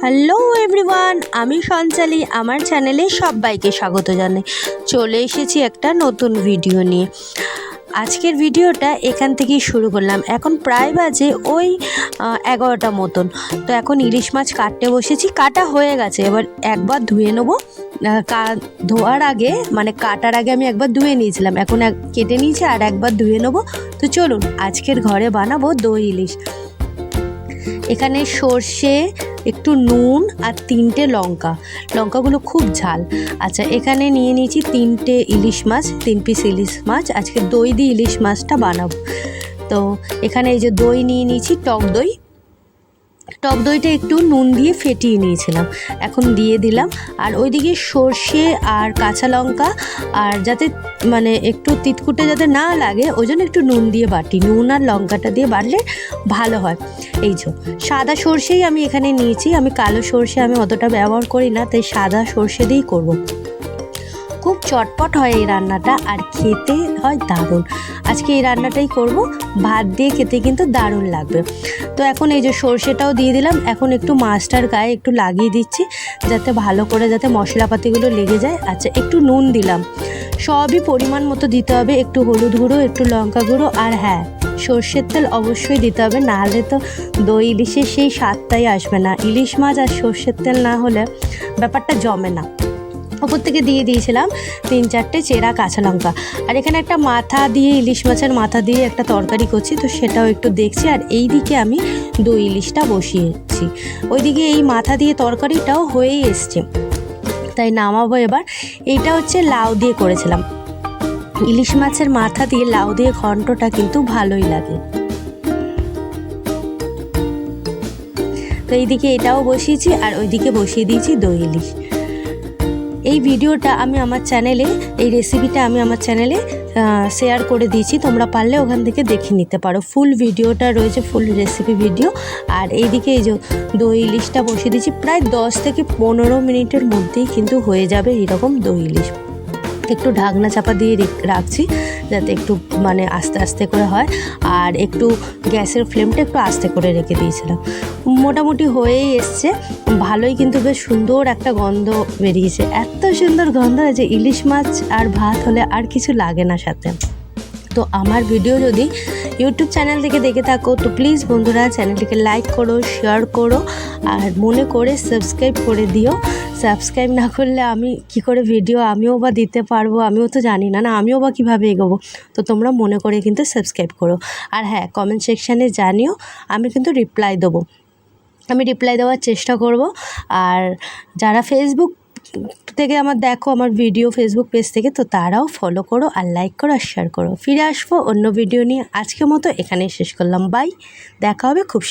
Hello everyone আমি সঞ্চালি, আমার চ্যানেলে সবাইকে স্বাগত জানাই। চলে এসেছি একটা নতুন ভিডিও নিয়ে। আজকের ভিডিওটা এখান থেকেই শুরু করলাম। এখন প্রায় বাজে ওই এগারোটা মতন। তো এখন ইলিশ মাছ কাটতে বসেছি। কাটা হয়ে গেছে। এবার একবার ধুয়ে নেব। কা- ধোয়ার আগে মানে কাটার আগে আমি একবার ধুয়ে নিয়েছিলাম। এখন কেটে নিয়েছি আর একবার ধুয়ে নেব। তো চলুন, আজকের ঘরে বানাবো দই ইলিশ। এখানে সর্ষে একটু নুন আর তিনটে লঙ্কা। লঙ্কাগুলো খুব ঝাল। আচ্ছা এখানে নিয়ে নিয়েছি তিনটে ইলিশ মাছ, তিন পিস ইলিশ মাছ। আজকে দই দিয়ে ইলিশ মাছটা বানাবো। তো, এখানে এই যে দই নিয়ে নিয়েছি, টক দই। টক দইটা একটু নুন দিয়ে ফেটিয়ে নিয়েছিলাম। এখন দিয়ে দিলাম। আর ওইদিকে সর্ষে আর কাঁচা লঙ্কা আর যাতে মানে একটু তিতকুটে যাতে না লাগে, ওই জন্য একটু নুন দিয়ে বাটি। নুন আর লঙ্কাটা দিয়ে বাটলে ভালো হয়। এই যে, সাদা সর্ষেই আমি এখানে নিয়েছি। আমি কালো সর্ষে আমি অতটা ব্যবহার করি না, তাই সাদা সর্ষে দিয়েই করব। খুব চটপট হয় এই রান্নাটা আর খেতে হয় দারুণ। আজকে এই রান্নাটাই করব। ভাত দিয়ে খেতে কিন্তু দারুণ লাগবে। তো এখন এই যে সর্ষেটাও দিয়ে দিলাম। এখন একটু মাছটার গায়ে একটু লাগিয়ে দিচ্ছি যাতে ভালো করে যাতে মশলাপাতিগুলো লেগে যায়। আচ্ছা একটু নুন দিলাম। সবই পরিমাণ মতো দিতে হবে। একটু হলুদ গুঁড়ো, একটু লঙ্কা গুঁড়ো আর হ্যাঁ সর্ষের তেল অবশ্যই দিতে হবে। নাহলে তো দই ইলিশের সেই স্বাদটাই আসবে না। ইলিশ মাছ আর সর্ষের তেল না হলে ব্যাপারটা জমে না। ওপর থেকে দিয়ে দিয়েছিলাম তিন চারটে চেরা কাঁচা লঙ্কা। আর এখানে একটা মাথা দিয়ে ইলিশ মাছের মাথা দিয়ে একটা তরকারি করছি, তো সেটাও একটু দেখছি। আর এই দিকে আমি দই ইলিশটা বসিয়েছি। ওইদিকে এই মাথা দিয়ে তরকারিটাও হয়েই এসছে। তাই নামাবো এবার। এইটা হচ্ছে লাউ দিয়ে করেছিলাম। ইলিশ মাছের মাথা দিয়ে লাউ দিয়ে ঘন্টটা কিন্তু ভালোই লাগে। তো এইদিকে এটাও বসিয়েছি, আর ওইদিকে বসিয়ে দিয়েছি দই ইলিশ। এই ভিডিওটা আমি আমার চ্যানেলে, এই রেসিপিটা আমি আমার চ্যানেলে শেয়ার করে দিয়েছি। তোমরা পারলে ওখান থেকে দেখে নিতে পারো। ফুল ভিডিওটা রয়েছে ফুল রেসিপি ভিডিও আর এইদিকে এই যে দই ইলিশটা বসিয়ে দিয়েছি, প্রায় দশ থেকে পনেরো মিনিটের মধ্যেই কিন্তু হয়ে যাবে এরকম দই ইলিশ। একটু ঢাকনা চাপা দিয়ে রাখছি যাতে একটু মানে আস্তে আস্তে করে হয়। আর একটু গ্যাসের ফ্লেমটা একটু আস্তে করে রেখে দিয়েছিলাম। মোটামুটি হয়েই এসছে। ভালোই কিন্তু বেশ সুন্দর একটা গন্ধ বেরিয়েছে। এত সুন্দর গন্ধ যে ইলিশ মাছ আর ভাত হলে আর কিছু লাগে না সাথে। তো আমার ভিডিও যদি ইউটিউব চ্যানেল থেকে দেখে থাকো। তো প্লিজ বন্ধুরা চ্যানেলটিকে লাইক করো শেয়ার করো, আর মনে করে সাবস্ক্রাইব করে দিও। সাবস্ক্রাইব না করলে আমি কি করে ভিডিও আমিও বা দিতে পারব? আমিও তো জানি না না আমিও বা কীভাবে এগোবো? তো তোমরা মনে করে কিন্তু সাবস্ক্রাইব করো। আর হ্যাঁ কমেন্ট সেকশানে জানিও, আমি কিন্তু রিপ্লাই দেবো। আমি রিপ্লাই দেওয়ার চেষ্টা করব। আর যারা ফেসবুক থেকে আমার দেখো আমার ভিডিও ফেসবুক পেজ থেকে, তো তারাও ফলো করো আর লাইক করো আর শেয়ার করো। ফিরে আসব অন্য ভিডিও নিয়ে। আজকের মতো এখানেই শেষ করলাম। বাই দেখা হবে খুব।